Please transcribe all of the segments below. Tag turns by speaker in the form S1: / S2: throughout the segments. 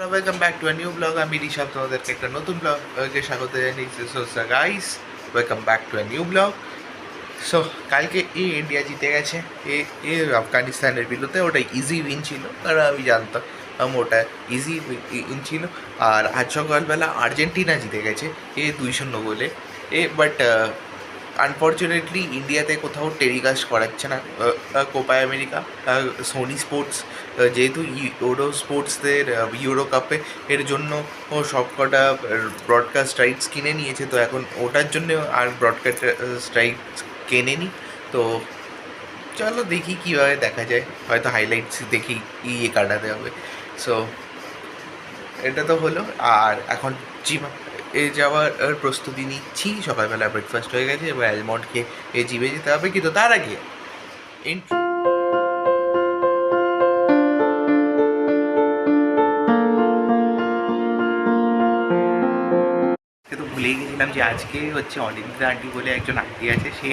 S1: Welcome back to new blog আমি ঋষভ তোমাদেরকে একটা নতুন ব্লগে স্বাগত জানিয়েছি guys welcome back to new blog so কালকে এ ইন্ডিয়া জিতে গেছে এ এ আফগানিস্তানের বিরুদ্ধে ওটা ইজি উইন ছিল কারণ আমি জানতাম ওটা ইজি উইন ছিল আর আজ সকালবেলা আর্জেন্টিনা জিতে গেছে এ দুই শূন্য গোলে এ বাট আনফর্চুনেটলি ইন্ডিয়াতে কোথাও টেলিকাস্ট করাচ্ছে না। কোপা আমেরিকা সোনি স্পোর্টস যেহেতু ইউরো স্পোর্টসদের ইউরো কাপে এর জন্য সবকটা ব্রডকাস্ট রাইটস কিনে নিয়েছে, তো এখন ওটার জন্য আর ব্রডকাস্ট রাইটস কেনেনি। তো চলো দেখি কীভাবে দেখা যায়। হয়তো হাইলাইটস দেখি ইয়ে কাটাতে হবে। সো এটা তো হলো। আর এখন জিমা এ যাওয়ার প্রস্তুতি নিচ্ছি। সকালবেলা ব্রেকফাস্ট হয়ে গেছে এবার অ্যালমন্ড খেয়ে এ জিমে যেতে হবে কিন্তু তার আগে তো ভুলেই গেছিলাম যে আজকে হচ্ছে অনিন্দিতা আন্টি বলে একজন আন্টি আছে সে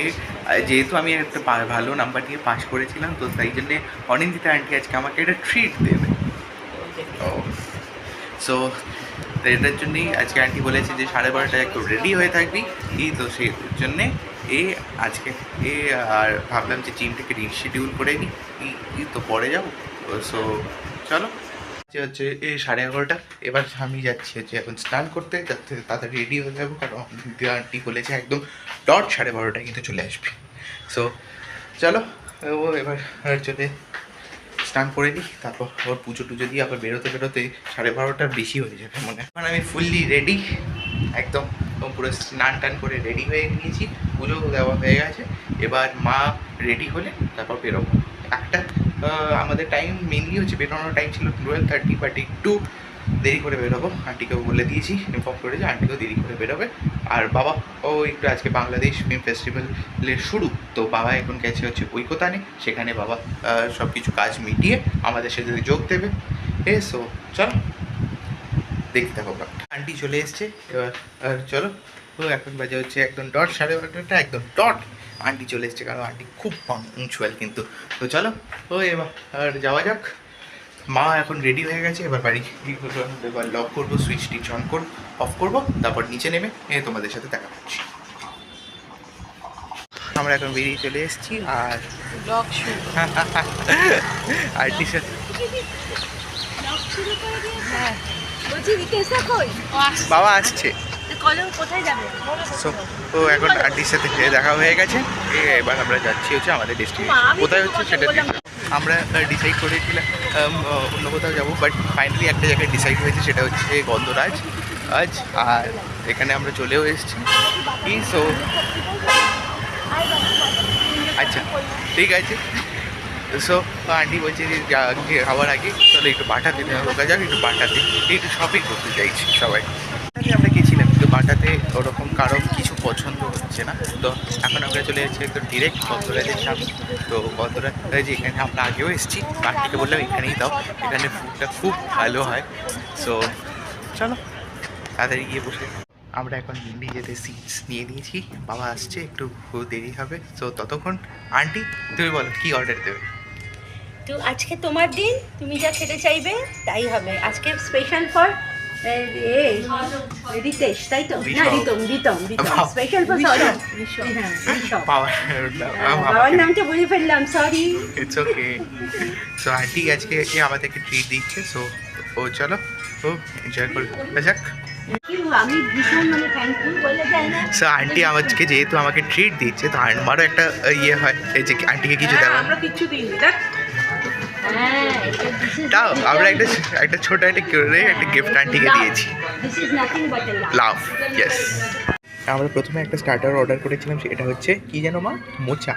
S1: যেহেতু আমি একটা ভালো নাম্বার দিয়ে পাস করেছিলাম তো তাই জন্যে অনিন্দিতা আন্টি আজকে আমাকে একটা ট্রিট দেবে। সো এটার জন্যই আজকে আন্টি বলেছে যে সাড়ে বারোটায় একটু রেডি হয়ে থাকবি। এই তো সেই জন্যে এ আজকে এ আর ভাবলাম যে জিমটাকে রিশিডিউল করে নিই তো পরে যাব। সো চলো। যে হচ্ছে এই সাড়ে এগারোটা। এবার আমি যাচ্ছি হচ্ছে এখন স্নান করতে। যাতে তাড়াতাড়ি রেডি হয়ে যাব। কারণ আন্টি বলেছে একদম ডট সাড়ে বারোটায় কিন্তু চলে আসবে। সো চলো। ও, এবার চলে স্নান করে নিই, তারপর আবার পুজো টুজো দিয়ে আবার বেরোতে বেরোতে সাড়ে বারোটার বেশি হয়ে যাবে মনে হয়। আমি ফুললি রেডি একদম পুরো স্নান টান করে রেডি হয়ে নিয়েছি, পুজো দেওয়া হয়ে গেছে। এবার মা রেডি হলে তারপর বেরোবো। একটা আমাদের টাইম মেনলি হচ্ছে বেরোনোর টাইম ছিল টুয়েলভ থার্টি বাট একটু দেরি করে বেরোবো। আন্টিকেও বলে দিয়েছি ইনফর্ম করেছি আন্টিকেও দেরি করে বেরোবে। আর বাবা, ও একটু আজকে বাংলাদেশ ফিল্ম ফেস্টিভ্যালের শুরু। তো বাবা এখন গেছে হচ্ছে ঐকতানে সেখানে বাবা সব কিছু কাজ মিটিয়ে আমাদের সাথে যোগ দেবে। এ সো চলো। দেখতে থাকো আন্টি চলে এসছে, এবার চলো। ও, এখন বাজে হচ্ছে একদম ডট সাড়ে বারোটা, একদম ডট আন্টি চলে এসছে, কারণ আন্টি খুব পাংচুয়াল কিন্তু। তো চলো। ও, এবার যাওয়া যাক। মা এখন রেডি হয়ে গেছে এবার বাড়ি এবার লক করব সুইচ টিচ অন করব অফ করব তারপর নিচে নেমে এ তোমাদের সাথে দেখা করছি। আমরা এখন বেরিয়ে চলে এসেছি আর
S2: হ্যাঁ ও আসছে।
S1: বাবা আসছে।
S2: কলেও কোথায় যাবে?
S1: সো তো এখন আন্টির সাথে দেখা হয়ে গেছে। এবার আমরা যাচ্ছি হচ্ছে আমাদের ডেস্টিনেশন কোথায় হচ্ছে সেটা আমরা ডিসাইড করেছিলাম অন্য কোথাও যাব বাট ফাইনালি একটা জায়গায় ডিসাইড হয়েছে, সেটা হচ্ছে গন্ধরাজ। আজ, আর এখানে আমরা চলেও এসেছি। সো আচ্ছা ঠিক আছে। সো আন্টি বলছে যে খাওয়ার আগে, চলো একটু বাটাতে ঢোকা যাক, একটু বাটাতে একটু শপিং করতে চাইছি সবাই। আমরা বাটাতে ওরকম কারও কিছু পছন্দ হচ্ছে না। তো এখন আমরা চলে যাচ্ছি একদম ডিরেক্ট গন্ধরাজের সামনে। তো যে এখানে আমরা আগেও এসেছি আন্টিকে বললাম এখানেই দাও। এখানে ফুডটা খুব ভালো হয়। সো চলো, তাড়াতাড়ি গিয়ে বসে আমরা এখন নিজেদের সিটস নিয়ে নিয়েছি। বাবা আসছে, একটু দেরি হবে। তো ততক্ষণ আন্টি তুমি বলো, কি অর্ডার দেবে?
S2: তো আজকে তোমার দিন, তুমি যা খেতে চাইবে, তাই হবে। আজকে স্পেশাল ফর রিতেশ তাই তো? না Ritam Ritam Ritam special for sorry হ্যাঁ ঋষভ
S1: পাওয়ার
S2: বাবার নামটা বলে ফেললাম sorry
S1: it's okay so aunty আজকে আমাদেরকে ট্রিট দিচ্ছে সো ও চলো ও এনজয় করে। যাক। সো আন্টি আমাকে যেহেতু আমাকে ট্রিট দিচ্ছে তো আমারও একটা ইয়ে হয় যে আন্টিকে কিছু দেওয়া
S2: আমরা হ্যাঁ this is
S1: তাও আমরা একটা একটা ছোট একটা একটা গিফট আন্টিকে দিয়েছি. লাভ ইয়েস আমরা প্রথমে একটা স্টার্টার অর্ডার করেছিলাম সেটা হচ্ছে কি যেন মা? মোচা।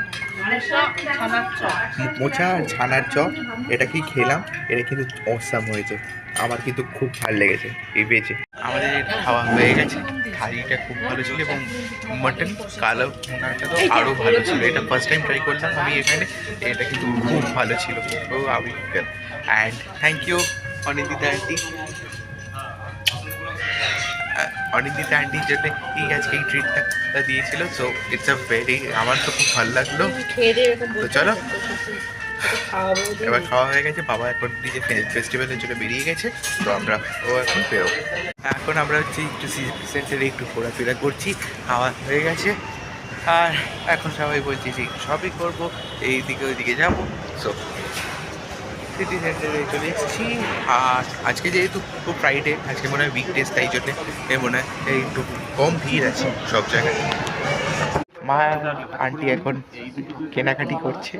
S1: মোচা আর ছানার চপ এটা কি খেলাম? এটা কিন্তু অসাম হয়েছে। আমার কিন্তু খুব ভালো লেগেছে এই বেজে আমাদের খাওয়া হয়ে গেছে। থালিটা খুব ভালো ছিল এবং মটন কালো মোনাটা তো আরও ভালো ছিল। এটা ফার্স্ট টাইম ট্রাই করলাম আমি এখানে। এটা কিন্তু খুব ভালো ছিল। আমি and thank you Anindita aunty Anindita আন্টির জন্য এই আজকে এই ট্রিটটা দিয়েছিল। সো ইটস আ ভেরি আমার তো খুব ভালো লাগল। তো চলো।
S2: খাওয়াবো
S1: এবার খাওয়া হয়ে গেছে বাবা এখন নিজে ফেস্টিভ্যালের জন্য বেরিয়ে গেছে তো আমরা ও এখন বেরোবো। এখন আমরা হচ্ছে একটু সেন্টারে একটু ঘোরাফেরা করছি খাওয়া হয়ে গেছে। আর এখন সবাই বলছি যে শপিং করব এইদিকে ওইদিকে যাব। সো সিটি সেন্টারে চলে এসেছি। আর আজকে যেহেতু খুব ফ্রাইডে আজকে মনে হয় উইকডেজ তাই জন্যে এ মনে হয় এই একটু কম ভিড় আছে সব জায়গায়। মা আন্টি এখন কেনাকাটি করছে।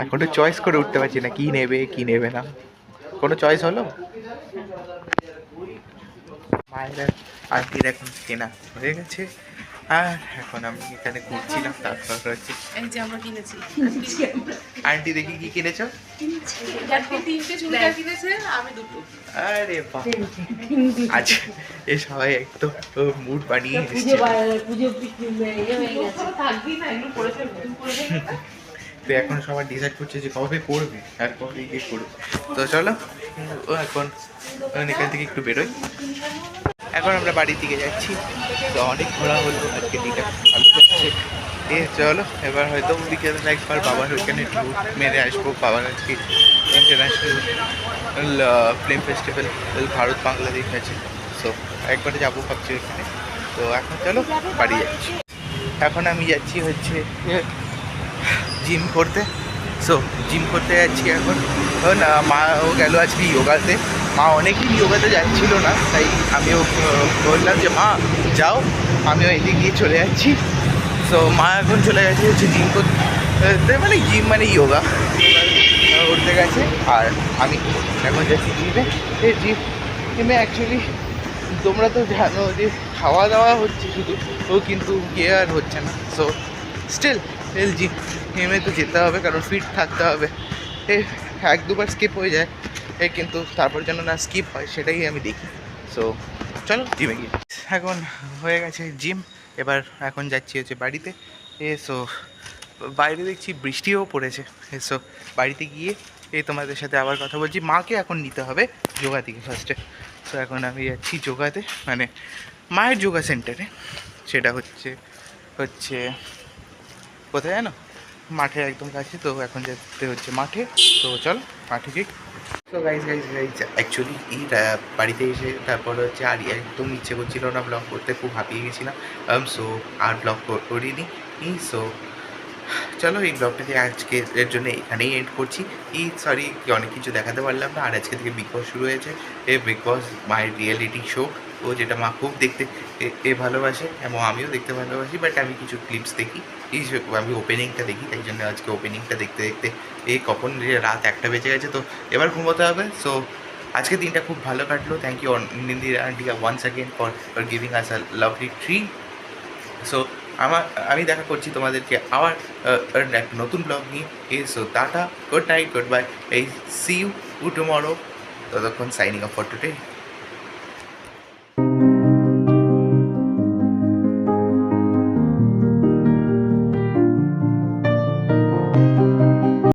S1: এখনও চয়েস করে উঠতে পারছি না কি নেবে কি নেবে না। কোনো চয়েস হলো? মায়ের আর আন্টির এখন কেনা হয়ে গেছে। আর এখন আমি এখানে ঘুরছিলাম তারপর হচ্ছে
S3: এই কিনেছি।
S1: আন্টি দেখি কি কিনেছো?
S3: দুটো।
S1: আরে বাহ। আজ এ সবাই একদম মুড বানিয়ে
S2: পুজো
S1: এসছে তো এখন সবাই ডিসাইড করছে যে কবে করবে, আর কবে গিয়ে করবে। তো চলো, ও এখন এখন থেকে একটু বেরোই। এখন আমরা বাড়ির দিকে যাচ্ছি। তো অনেক ঘোরা হলো, আজকে দিনটা ভালো যাচ্ছে। এ, চলো, এবার হয়তো বিকেলে একবার বাবার ওইখানে ট্যুর মেরে আসব, বাবার আজকে international film festival Bharat Bangladesh আছে। সো একবারে যাব ভাবছি ওইখানে। তো এখন চলো, বাড়ি যাচ্ছি। এখন আমি যাচ্ছি হচ্ছে জিম করতে। সো জিম করতে যাচ্ছি এখন। এখন মা ও গেল আজকে যোগাতে মা অনেকদিন যোগাতে যাচ্ছিল না, তাই আমিও বললাম যে, মা, যাও, আমিও এদিকে গিয়ে চলে যাচ্ছি। সো মা এখন চলে গেছে হচ্ছে জিম করতে মানে জিম মানে যোগা করতে গেছে, আর আমি এখন যাচ্ছি জিমে। এই জিম, জিমে অ্যাকচুয়ালি তোমরা তো জানো যে খাওয়া দাওয়া হচ্ছে শুধু, ও কিন্তু গিয়ে আর হচ্ছে না। সো স্টিল এল জিম জিমে তো যেতে হবে, কারণ ফিট থাকতে হবে। এ, এক দুবার স্কিপ হয়ে যায়। এ, কিন্তু তারপর যেন না স্কিপ হয়, সেটাই আমি দেখি। সো চলো জিমে গিয়ে। এখন হয়ে গেছে জিম এবার এখন যাচ্ছি হচ্ছে বাড়িতে। এ সো বাইরে দেখছি বৃষ্টিও পড়েছে। এ সো বাড়িতে গিয়ে এই তোমাদের সাথে আবার কথা বলছি। মাকে এখন নিতে হবে যোগা থেকে ফার্স্টে সো এখন আমি যাচ্ছি যোগাতে। মানে মায়ের যোগা সেন্টারে সেটা হচ্ছে হচ্ছে কোথায় জানো? মাঠে একদম কাছে, তো এখন যেতে হচ্ছে মাঠে। তো চল, মাঠে যাই তো গাইজ গাইজ গাইজ অ্যাকচুয়ালি এই বাড়িতে এসে তারপর হচ্ছে আর একদম ইচ্ছে করছিল না ব্লগ করতে, খুব হাঁপিয়ে গেছিলাম। সো আর ব্লগ করিনি। সো চলো এই ব্লগটাকে আজকে এর জন্য এখানেই এন্ড করছি। এই সরি অনেক কিছু দেখাতে পারলাম না। আর আজকে থেকে বিগ বস শুরু হয়েছে। এ, big boss my reality show ও যেটা মা খুব দেখতে এ- ভালোবাসে এবং আমিও দেখতে ভালোবাসি বাট আমি কিছু ক্লিপস দেখি। এই আমি ওপেনিংটা দেখি, তাই জন্য আজকে ওপেনিংটা দেখতে দেখতে এই কখন রাত একটা বেজে গেছে, তো এবার ঘুমোতে হবে। সো আজকে দিনটা খুব ভালো কাটলো। Thank you Nindira আন্টিকা once again for for giving us a lovely treat so আমার, আমি দেখা করছি তোমাদেরকে আবার একটা নতুন ব্লগ নিয়ে। এ so tata good night goodbye এই সি ইউ টুমরো ততক্ষণ সাইনিং অফ ফর টুডে